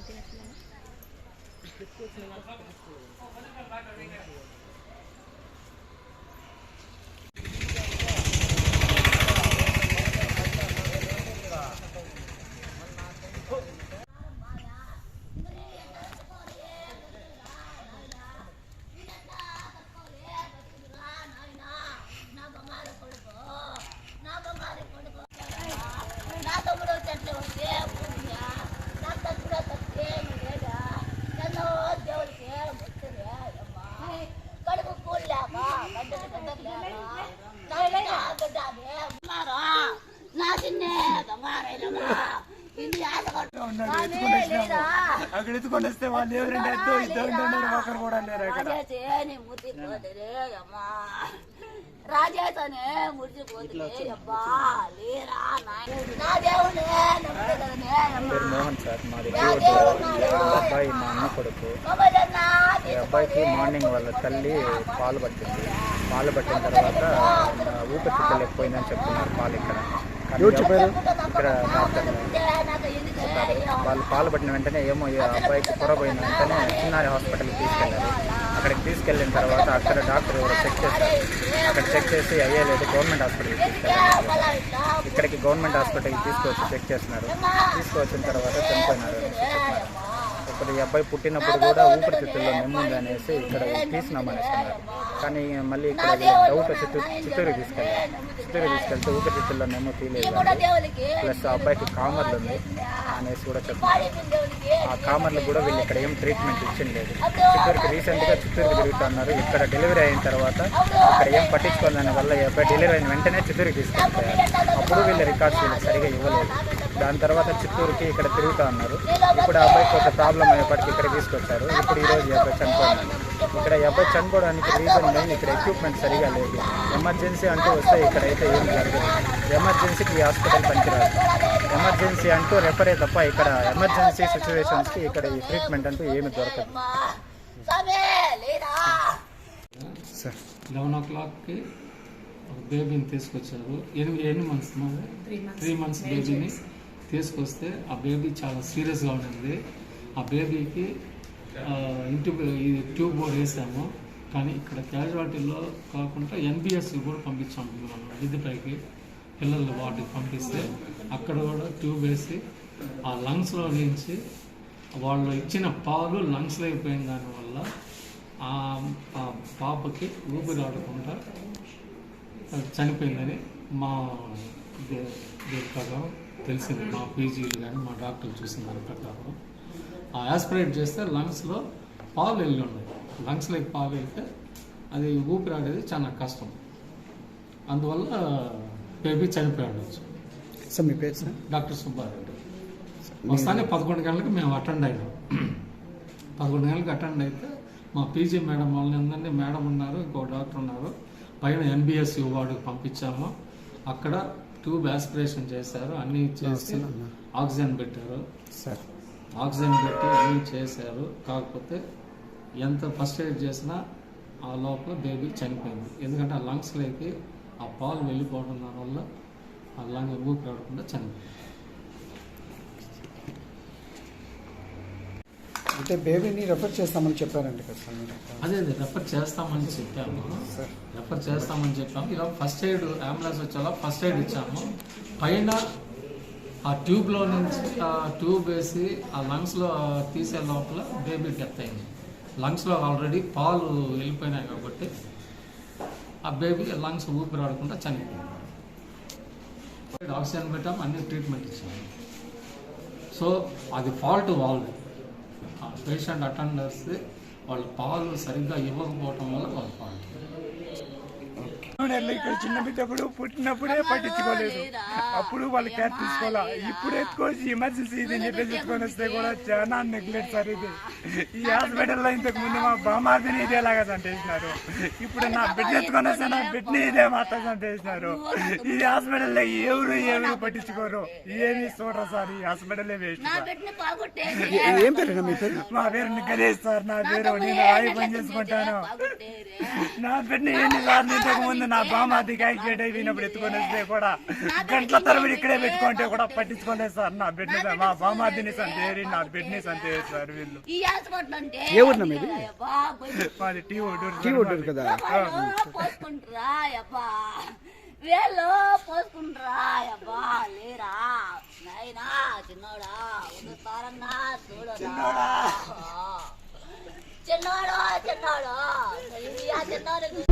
అంతే అట్లా అక్కడ ఎత్తుకొని వస్తే వాళ్ళు ఎవరంటే ఇద్దరు ఒకరు కూడా లేరు అక్కడ. అబ్బా లేరా నా దేవుడే మోహన్ సార్ మాది అబ్బాయి మా అన్న కొడుకు. ఈ అబ్బాయికి మార్నింగ్ వాళ్ళ తల్లి పాలు పట్టింది. పాలు పట్టిన తర్వాత ఊపిరితిత్తులు ఎక్కువైందని చెప్తున్నారు పాలు ఇక్కడ. కానీ ఇక్కడ వాళ్ళు పాలు పట్టిన వెంటనే ఏమో ఈ అబ్బాయికి పొరపోయిన వెంటనే చిన్నారి హాస్పిటల్కి తీసుకెళ్ళారు. అక్కడికి తీసుకెళ్ళిన తర్వాత అక్కడ డాక్టర్ ఎవరో చెక్ చేశారు. అక్కడ చెక్ చేసి అయ్యలేదు గవర్నమెంట్ హాస్పిటల్కి తీసుకెళ్ళారు. ఇక్కడికి గవర్నమెంట్ హాస్పిటల్కి తీసుకొచ్చి చెక్ చేస్తున్నారు. తీసుకొచ్చిన తర్వాత చనిపోయినారు. ఇప్పుడు ఈ అబ్బాయి పుట్టినప్పుడు కూడా ఊపిరితిత్తుల్లో నెమ్ముంది అనేసి ఇక్కడ తీసినామనేస్తున్నారు. కానీ మళ్ళీ ఇక్కడ డౌట్ వచ్చి చిత్తూ- చిత్తూరుకి తీసుకెళ్ళారు చిత్తూరుకి తీసుకెళ్తే నెమ్ము తీయలేదు దేవుడికి ప్లస్ ఆ అబ్బాయికి కామర్లు ఉంది. అనేసి కూడా దేవుడికి ఆ కామర్లు కూడా వీళ్ళు ఇక్కడ ఏం ట్రీట్మెంట్ ఇచ్చింది లేదు. చిత్తూరుకి రీసెంట్గా చిత్తూరుకి తిరుగుతున్నారు. ఇక్కడ డెలివరీ అయిన తర్వాత ఇక్కడ ఏం పట్టించుకోని వల్ల ఈ అబ్బాయి డెలివరీ అయిన వెంటనే చిత్తూరుకి తీసుకెళ్ళిపోయారు అప్పుడు వీళ్ళ రికార్డ్స్ వీళ్ళకి సరిగా ఇవ్వలేదు. దాని తర్వాత చిత్తూరుకి ఇక్కడ తిరుగుతూ ఉన్నారు. ఇప్పుడు ఆ అబ్బాయికి ఒక ప్రాబ్లం అయ్యేపటికి ఇక్కడ తీసుకొచ్చారు. ఇప్పుడు ఈరోజు ఈ అబ్బాయి చనిపోయినాడు. ఇక్కడ ఈ అబ్బాయి చనిపోవడానికి రీజన్ మెయిన్ ఇక్కడ ఎక్విప్మెంట్ సరిగా లేదు. ఎమర్జెన్సీ అంటూ వస్తే ఇక్కడ అయితే ఏం జరగదు. ఎమర్జెన్సీకి ఈ హాస్పిటల్ పనికిరాదు. ఎమర్జెన్సీ అంటూ రెఫరే తప్ప ఇక్కడ ఎమర్జెన్సీ సిచ్యువేషన్స్కి ఇక్కడ ఈ ట్రీట్మెంట్ అంటూ ఏమి దొరకదు. సార్ లెవెన్ ఓ క్లాక్కి ఒక బేబీని తీసుకొచ్చారు. ఎనిమిది ఎన్ని మంత్స్ మాది? త్రీ మంత్స్ బేబీని తీసుకొస్తే ఆ బేబీ చాలా సీరియస్గా ఉండింది. ఆ బేబీకి ఇంటి ఇది ట్యూబ్ బోర్డ్ వేసాము. కానీ ఇక్కడ క్యాజువాలిటీలో కాకుండా ఎన్బిఎస్ కూడా పంపించాము మనం విద్యపైకి పిల్లలు వాటికి పంపిస్తే. అక్కడ కూడా ట్యూబ్ వేసి ఆ లంగ్స్లో నుంచి వాళ్ళు ఇచ్చిన పాలు లంగ్స్లో అయిపోయిన దానివల్ల ఆ పాపకి ఊపిరి ఆడకుండా చనిపోయిందని మా దే- దీని ప్రకారం తెలిసింది. మా పీజీలు కానీ మా డాక్టర్లు చూసిన దాని ప్రకారం. ఆ యాస్పిరేట్ చేస్తే లంగ్స్లో పాలు వెళ్ళి ఉన్నాయి లంగ్స్లోకి పాలు వెళ్తే అది ఊపిరి ఆడేది చాలా కష్టం. అందువల్ల బేబీ చనిపోయి ఉండొచ్చు సార్ మీ పేరు సార్? డాక్టర్ సుబ్బారెడ్డి. వస్తానే పదకొండు గంటలకు మేము అటెండ్ అయినాం. పదకొండు గంటలకు అటెండ్ అయితే మా పీజీ మేడం వాళ్ళని అందరినీ మేడం ఉన్నారు ఇంకో డాక్టర్ ఉన్నారు. పైన ఎన్బిఎస్ వార్డుకి పంపించాము. అక్కడ ట్యూబ్ ఆస్పిరేషన్ చేశారు అన్నీ చేసి ఆక్సిజన్ పెట్టారు. సార్. ఆక్సిజన్ పెట్టి అన్నీ చేశారు. కాకపోతే ఎంత ఫస్ట్ ఎయిడ్ చేసినా ఆ లోపల బేబీ చనిపోయింది. ఎందుకంటే ఆ లంగ్స్లోకి ఆ పాలు వెళ్ళిపోవడం దానివల్ల ఆ లంగ్ ఊపిరాడకుండా చనిపోయింది. అంటే బేబీని రెఫర్ చేస్తామని చెప్పారండి కదా సార్ మీరు. అదే అదే రెఫర్ చేస్తామని చెప్పాము. రెఫర్ చేస్తామని చెప్పాము. ఇలా ఫస్ట్ ఎయిడ్ అంబులెన్స్ వచ్చేలా ఫస్ట్ ఎయిడ్ ఇచ్చాము. పైన ఆ ట్యూబ్లో నుంచి ఆ ట్యూబ్ వేసి ఆ లంగ్స్లో తీసే లోపల బేబీ డెత్ అయింది. లంగ్స్లో ఆల్రెడీ పాలు వెళ్ళిపోయినాయి కాబట్టి ఆ బేబీ లంగ్స్ ఊపిరాడకుండా చనిపోయింది. ఆక్సిజన్ పెట్టాము అన్ని ట్రీట్మెంట్ ఇచ్చాము. సో అది ఫాల్ట్ వాళ్ళది. పేషెంట్ అటెండర్స్ వాళ్ళ పాలు సరిగ్గా ఇవ్వకపోవటం వల్ల వాళ్ళ ఫాల్ట్ నెలలు ఇక్కడ చిన్న బిడ్డప్పుడు పుట్టినప్పుడే పట్టించుకోలేదు. అప్పుడు వాళ్ళు కేర్ తీసుకోవాలా? ఇప్పుడు ఎత్తుకోవచ్చు ఎమర్జెన్సీ ఇది చెప్పేసి ఎత్తుకొని వస్తే కూడా చాలా నెగ్లెక్ట్ సార్ ఇది. ఈ హాస్పిటల్లో ఇంతకు ముందు మా బామార్దిని ఇదేలాగా చంపేసినారు. ఇప్పుడు నా బిడ్డ ఎత్తుకొని వస్తే నా బిడ్డని ఇదే మాట చంపేసినారు. ఈ హాస్పిటల్లో ఎవరు ఎవరు పట్టించుకోరు? ఏమి చూడరు సార్ ఈ హాస్పిటలే వేస్ట్ ఏ- పేరు మీ పేరు? గణేష్ సార్ నా పేరు నేను రాయి పని చేసుకుంటాను. నా బిడ్డ ఎన్నిసార్లు ఇంతకు ముందు నా బామాది గేట్ అయిపోయినప్పుడు ఎత్తుకొని వస్తే కూడా గంటల తరబడి ఇక్కడే పెట్టుకుంటే కూడా పట్టించుకోలేదు సార్. నా బిడ్డ మా బామాదిని సంతేరి నా బిడ్డని సంతేరి సార్ వీళ్ళు. ఈ హాస్పిటల్ అంటే ఏ ఊరు. మాది? టీ ఒడ్డూరు టీ ఒడ్డూరు కదా? వాళ్ళు పోసుకుంటారా అబ్బా. వీళ్ళు పోసుకుంటారా అబ్బా. లేరా నాయనా చిన్నోడా. ఒకసారన్నా చూడరా చిన్నోడు చిన్నోడు చిన్నోడు